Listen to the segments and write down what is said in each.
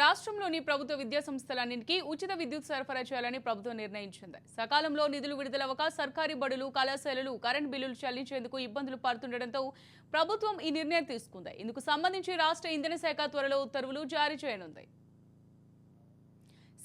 రాష్ట్రంలోని ప్రభుత్వ విద్యా సంస్థలన్నింటికీ ఉచిత విద్యుత్ సరఫరా చేయాలని ప్రభుత్వం నిర్ణయించింది. సకాలంలో నిధులు విడుదలవ్వక సర్కారీ బడులు కళాశాలలు కరెంట్ బిల్లులు చెల్లించేందుకు ఇబ్బందులు పడుతుండటంతో ప్రభుత్వం ఈ నిర్ణయం తీసుకుంది. ఇందుకు సంబంధించి రాష్ట్ర ఇంధన శాఖ త్వరలో ఉత్తర్వులు జారీ చేయనుంది.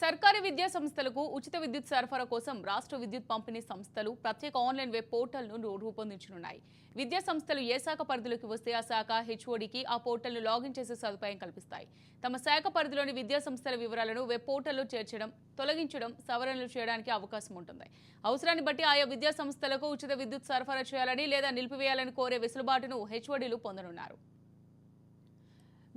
సర్కారీ విద్యా సంస్థలకు ఉచిత విద్యుత్ సరఫరా కోసం రాష్ట్ర విద్యుత్ పంపిణీ సంస్థలు ప్రత్యేక ఆన్లైన్ వెబ్ పోర్టల్ను రూపొందించనున్నాయి. విద్యా సంస్థలు ఏ శాఖ పరిధిలోకి వస్తే ఆ శాఖ హెచ్ఓడికి ఆ పోర్టల్ను లాగిన్ చేసే సదుపాయం కల్పిస్తాయి. తమ శాఖ పరిధిలోని విద్యా సంస్థల వివరాలను వెబ్ పోర్టల్లో చేర్చడం తొలగించడం సవరణలు చేయడానికి అవకాశం ఉంటుంది. అవసరాన్ని బట్టి ఆయా విద్యా సంస్థలకు ఉచిత విద్యుత్ సరఫరా చేయాలని లేదా నిలిపివేయాలని కోరే వెసులుబాటును హెచ్ఓడీలు పొందనున్నారు.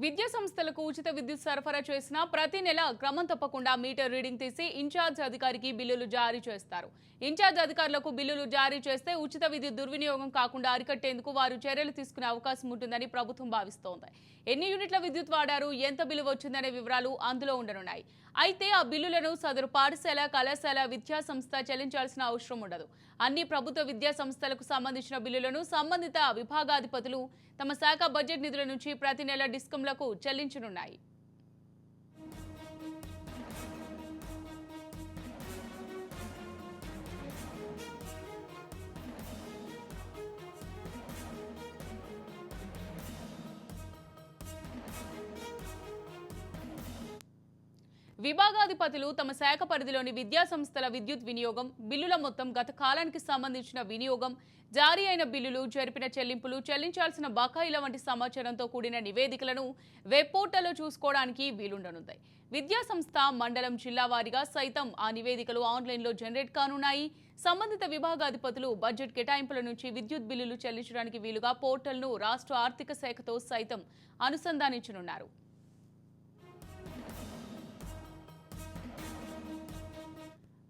విద్యా సంస్థలకు ఉచిత విద్యుత్ సరఫరా చేసిన ప్రతి నెల క్రమం తప్పకుండా మీటర్ రీడింగ్ తీసి ఇన్ఛార్జ్ అధికారికి బిల్లులు జారీ చేస్తారు. ఇన్ఛార్జ్ అధికారులకు బిల్లులు జారీ చేస్తే ఉచిత విద్యుత్ దుర్వినియోగం కాకుండా అరికట్టేందుకు వారు చర్యలు తీసుకునే అవకాశం ఉంటుందని ప్రభుత్వం భావిస్తోంది. ఎన్ని యూనిట్ల విద్యుత్ వాడారు? ఎంత బిల్లు వచ్చిందనే వివరాలు అందులో ఉండనున్నాయి. అయితే ఆ బిల్లులను సదరు పాఠశాల కళాశాల విద్యా సంస్థ చెల్లించాల్సిన అవసరం ఉండదు. అన్ని ప్రభుత్వ విద్యా సంస్థలకు సంబంధించిన బిల్లులను సంబంధిత విభాగాధిపతులు తమ శాఖ బడ్జెట్ నిధుల నుంచి ప్రతి నెల డిస్కంలకు చెల్లించనున్నాయి. విభాగాధిపతులు తమ శాఖ పరిధిలోని విద్యాసంస్థల విద్యుత్ వినియోగం బిల్లుల మొత్తం గత కాలానికి సంబంధించిన వినియోగం జారీ అయిన బిల్లులు జరిపిన చెల్లింపులు చెల్లించాల్సిన బకాయిల వంటి సమాచారంతో కూడిన నివేదికలను వెబ్ పోర్టల్లో చూసుకోవడానికి వీలుండనుంది. విద్యాసంస్థ మండలం జిల్లా వారీగా సైతం ఆ నివేదికలు ఆన్లైన్లో జనరేట్ కానున్నాయి. సంబంధిత విభాగాధిపతులు బడ్జెట్ కేటాయింపుల నుంచి విద్యుత్ బిల్లులు చెల్లించడానికి వీలుగా పోర్టల్ను రాష్ట్ర ఆర్థిక శాఖతో సైతం అనుసంధానించనున్నారు.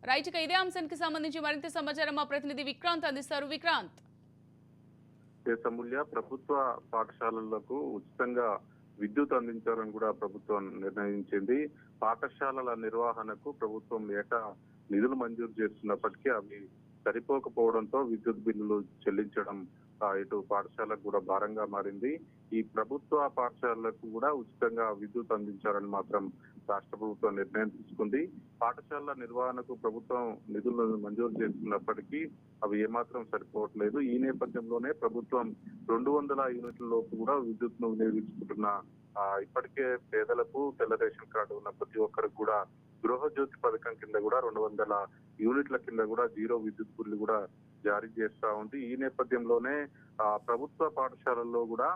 రైట్ ఇక ఇదే అంశానికి సంబంధించి మరింత సమాచారం మా ప్రతినిధి విక్రాంత్ అందిస్తారు. విక్రాంత్. దేశమూల్య ప్రభుత్వ పాఠశాలలకు ఉచితంగా విద్యుత్ అందించాలని కూడా ప్రభుత్వం నిర్ణయించింది. పాఠశాలల నిర్వహణకు ప్రభుత్వం ఏటా నిధులు మంజూరు చేస్తున్నప్పటికీ అవి సరిపోకపోవడంతో విద్యుత్ బిల్లులు చెల్లించడం ఇటు పాఠశాలకు కూడా భారంగా మారింది. ఈ ప్రభుత్వ పాఠశాలలకు కూడా ఉచితంగా విద్యుత్ అందించాలని మాత్రం రాష్ట్ర ప్రభుత్వం నిర్ణయం తీసుకుంది. పాఠశాలల నిర్వహణకు ప్రభుత్వం నిధులను మంజూరు చేస్తున్నప్పటికీ అవి ఏమాత్రం సరిపోవట్లేదు. ఈ నేపథ్యంలోనే ప్రభుత్వం రెండు వందల యూనిట్లలోపు కూడా విద్యుత్ను వినియోగించుకుంటున్న ఇప్పటికే పేదలకు తెల్ల రేషన్ కార్డు ఉన్న ప్రతి ఒక్కరికి కూడా గృహజ్యోతి పథకం కింద కూడా రెండు వందల యూనిట్ల కింద కూడా జీరో విద్యుత్ బిల్లు కూడా జారీ చేస్తా ఉంది. ఈ నేపథ్యంలోనే ప్రభుత్వ పాఠశాలల్లో కూడా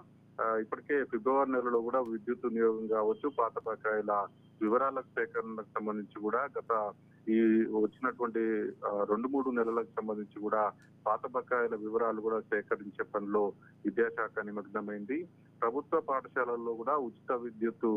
ఇప్పటికే ఫిబ్రవరి నెలలో కూడా విద్యుత్ వినియోగం కావచ్చు పాత బకాయిల వివరాల సేకరణకు సంబంధించి కూడా గత ఈ వచ్చినటువంటి రెండు మూడు నెలలకు సంబంధించి కూడా పాత బకాయిల వివరాలు కూడా సేకరించే పనిలో విద్యాశాఖ నిమగ్నమైంది. ప్రభుత్వ పాఠశాలల్లో కూడా ఉచిత విద్యుత్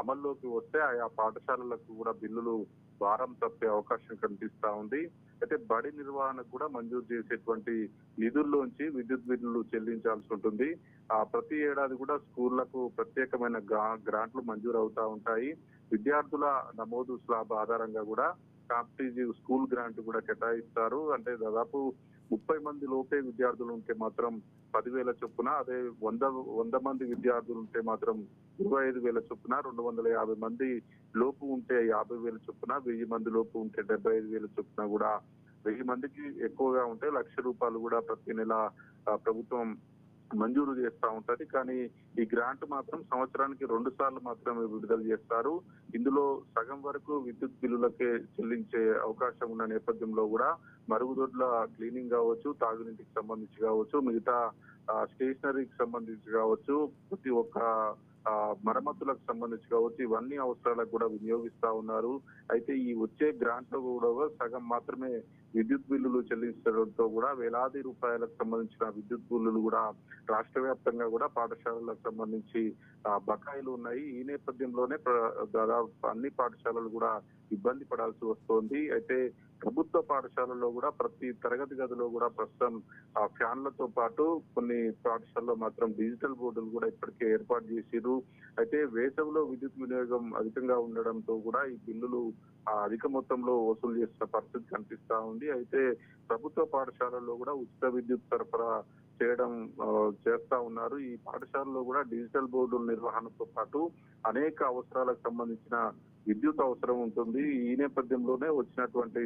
అమల్లోకి వస్తే ఆయా పాఠశాలలకు కూడా బిల్లులు భారం తప్పే అవకాశం కనిపిస్తా ఉంది. అయితే బడి నిర్వహణకు కూడా మంజూరు చేసేటువంటి నిధుల్లోంచి విద్యుత్ బిల్లులు చెల్లించాల్సి ఉంటుంది. ఆ ప్రతి ఏడాది కూడా స్కూళ్ళకు ప్రత్యేకమైన గ్రా- గ్రాంట్లు మంజూరు అవుతా ఉంటాయి. విద్యార్థుల నమోదు స్లాబ్ ఆధారంగా కూడా కాంపిటేటివ్ స్కూల్ గ్రాంట్ కూడా కేటాయిస్తారు. అంటే దాదాపు ముప్పై మంది లోపే విద్యార్థులు ఉంటే మాత్రం పదివేల చొప్పున అదే వంద వంద మంది విద్యార్థులు ఉంటే మాత్రం ఇరవై ఐదు వేల చొప్పున రెండు వందల యాభై మంది లోపు ఉంటే యాభై వేల చొప్పున వెయ్యి మంది లోపు ఉంటే డెబ్బై ఐదు వేల చొప్పున కూడా వెయ్యి మందికి ఎక్కువగా ఉంటే లక్ష రూపాయలు కూడా ప్రతి నెల ప్రభుత్వం మంజూరు చేస్తూ ఉంటది. కానీ ఈ గ్రాంట్ మాత్రం సంవత్సరానికి రెండు సార్లు మాత్రమే విడుదల చేస్తారు. ఇందులో సగం వరకు విద్యుత్ బిల్లులకే చెల్లించే అవకాశం ఉన్న నేపథ్యంలో కూడా మరుగుదొడ్ల క్లీనింగ్ కావచ్చు తాగునీటికి సంబంధించి కావచ్చు మిగతా స్టేషనరీకి సంబంధించి కావచ్చు ప్రతి ఒక్క మరమ్మతులకు సంబంధించి కావచ్చు ఇవన్నీ అవసరాలకు కూడా వినియోగిస్తా ఉన్నారు. అయితే ఈ వచ్చే గ్రాంట్లో కూడా సగం మాత్రమే విద్యుత్ బిల్లులు చెల్లించడంతో కూడా వేలాది రూపాయలకు సంబంధించిన విద్యుత్ బిల్లులు కూడా రాష్ట్ర వ్యాప్తంగా కూడా పాఠశాలలకు సంబంధించి బకాయిలు ఉన్నాయి. ఈ నేపథ్యంలోనే దాదాపు అన్ని పాఠశాలలు కూడా ఇబ్బంది పడాల్సి వస్తోంది. అయితే ప్రభుత్వ పాఠశాలలో కూడా ప్రతి తరగతి గదిలో కూడా ప్రస్తుతం ఆ ఫ్యాన్లతో పాటు కొన్ని పాఠశాలలో మాత్రం డిజిటల్ బోర్డులు కూడా ఇప్పటికే ఏర్పాటు చేసిరు అయితే వేసవిలో విద్యుత్ వినియోగం అధికంగా ఉండడంతో కూడా ఈ బిల్లులు అధిక మొత్తంలో వసూలు చేస్తున్న పరిస్థితి కనిపిస్తా ఉంది. అయితే ప్రభుత్వ పాఠశాలల్లో కూడా ఉచిత విద్యుత్ సరఫరా చేయడం చేస్తా ఉన్నారు. ఈ పాఠశాలలో కూడా డిజిటల్ బోర్డుల నిర్వహణతో పాటు అనేక అవసరాలకు సంబంధించిన విద్యుత్ అవసరం ఉంటుంది. ఈ నేపథ్యంలోనే వచ్చినటువంటి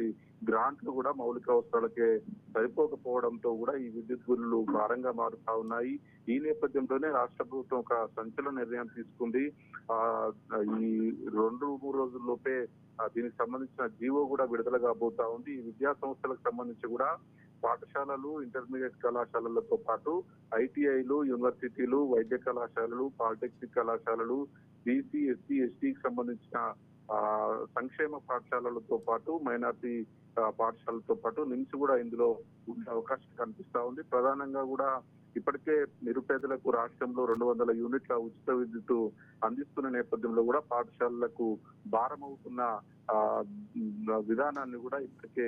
గ్రాంట్లు కూడా మౌలిక అవసరాలకే సరిపోకపోవడంతో కూడా ఈ విద్యుత్ బిల్లులు భారంగా మారుతా ఉన్నాయి. ఈ నేపథ్యంలోనే రాష్ట్ర ప్రభుత్వం ఒక సంచలన నిర్ణయం తీసుకుంది. ఆ ఈ రెండు మూడు రోజుల్లోపే దీనికి సంబంధించిన జీవో కూడా విడుదల కాబోతా ఉంది. ఈ విద్యా సంస్థలకు సంబంధించి కూడా పాఠశాలలు ఇంటర్మీడియట్ కళాశాలలతో పాటు ఐటీఐలు యూనివర్సిటీలు వైద్య కళాశాలలు పాలిటెక్నిక్ కళాశాలలు బీసీ ఎస్సీ ఎస్టీకి సంబంధించిన సంక్షేమ పాఠశాలలతో పాటు మైనార్టీ పాఠశాలతో పాఠశాలలతో పాటు నిమ్స్ కూడా ఇందులో ఉండే అవకాశం కనిపిస్తా ఉంది. ప్రధానంగా కూడా ఇప్పటికే నిరుపేదలకు రాష్ట్రంలో రెండు వందల యూనిట్ల ఉచిత విద్యుత్ అందిస్తున్న నేపథ్యంలో కూడా పాఠశాలలకు భారం అవుతున్న విధానాన్ని కూడా ఇప్పటికే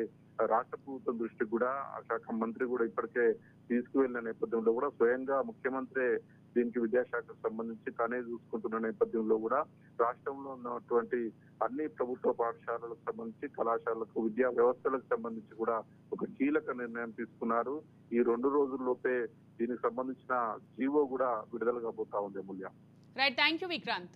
రాష్ట్ర ప్రభుత్వం దృష్టికి కూడా ఆ శాఖ మంత్రి కూడా ఇప్పటికే తీసుకువెళ్ళిన నేపథ్యంలో కూడా స్వయంగా ముఖ్యమంత్రి దీనికి విద్యాశాఖకు సంబంధించి తనే చూసుకుంటున్న నేపథ్యంలో కూడా రాష్ట్రంలో ఉన్నటువంటి అన్ని ప్రభుత్వ పాఠశాలలకు సంబంధించి కళాశాలకు విద్యా వ్యవస్థలకు సంబంధించి కూడా ఒక కీలక నిర్ణయం తీసుకున్నారు. ఈ రెండు రోజుల్లోపే దీనికి సంబంధించిన జీవో కూడా విడుదల కాబోతా ఉంది Amulya. Right thank you Vikrant